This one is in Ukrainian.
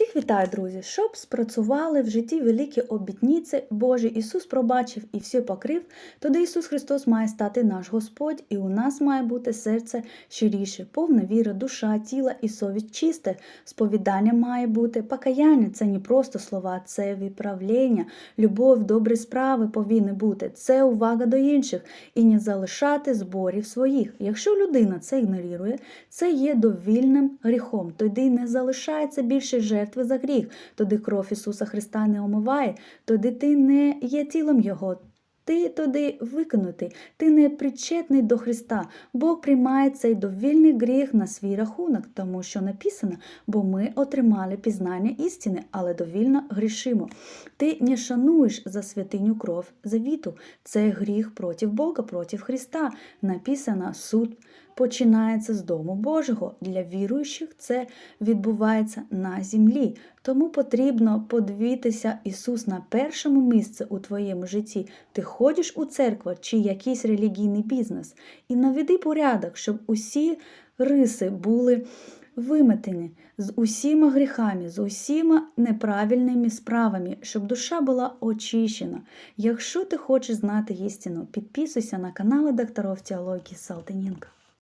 Всіх вітаю, друзі! Щоб спрацювали в житті великі обітниці, Божі Ісус пробачив і все покрив, тоді Ісус Христос має стати наш Господь, і у нас має бути серце щиріше, повна віра, душа, тіла і совість чисте. Сповідання має бути покаяння. Це не просто слова, це виправлення, любов, добрі справи повинні бути. Це увага до інших і не залишати зборів своїх. Якщо людина це ігнорує, це є довільним гріхом. Тоді не залишається більше жертви за гріх. Тоді кров Ісуса Христа не омиває, тоді ти не є тілом Його. Ти туди викинутий, ти не причетний до Христа. Бог приймає цей довільний гріх на свій рахунок, тому що написано, бо ми отримали пізнання істини, але довільно грішимо. Ти не шануєш за святиню кров завіту. Це гріх проти Бога, проти Христа. Написано суд починається з дому Божого. Для віруючих це відбувається на землі. Тому потрібно подивитися Ісус на першому місці у твоєму житті. Ти ходиш у церкву чи якийсь релігійний бізнес. І наведи порядок, щоб усі риси були виметені з усіма гріхами, з усіма неправильними справами, щоб душа була очищена. Якщо ти хочеш знати істину, підписуйся на канал докторов теології Салтаненка.